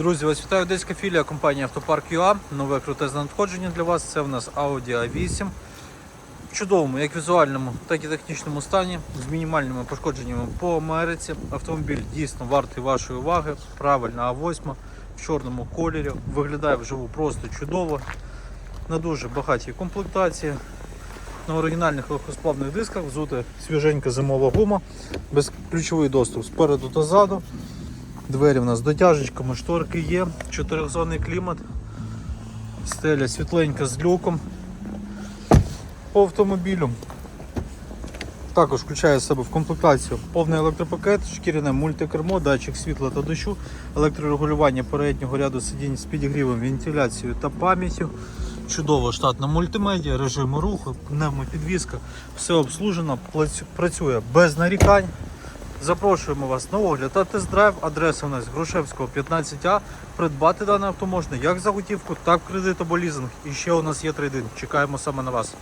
Друзі, вас вітаю одеська філія компанії Автопарк ЮА. Нове крутезне надходження для вас. Це в нас Audi A8. В чудовому, як візуальному, так і технічному стані, з мінімальними пошкодженнями по Америці. Автомобіль дійсно вартий вашої уваги. Правильна А8 в чорному кольорі. Виглядає вживу просто чудово. На дуже багатій комплектації. На оригінальних легкосплавних дисках взута свіженька зимова гума, безключовий доступ спереду та ззаду. Двері в нас з дотяжечками, шторки є, чотирьохзонний клімат, стеля світленька з люком по автомобілю. Також включає в себе в комплектацію повний електропакет, шкіряне мультикермо, датчик світла та дощу, електрорегулювання переднього ряду сидінь з підігрівом, вентиляцією та пам'яттю. Чудова штатна мультимедіа, режими руху, пневмопідвізка, все обслужено, працює без нарікань. Запрошуємо вас на огляд та тест-драйв. Адреса у нас Грушевського 15А. Придбати дане авто можна як за готівку, так в кредит або лізинг. І ще у нас є трейдинг. Чекаємо саме на вас.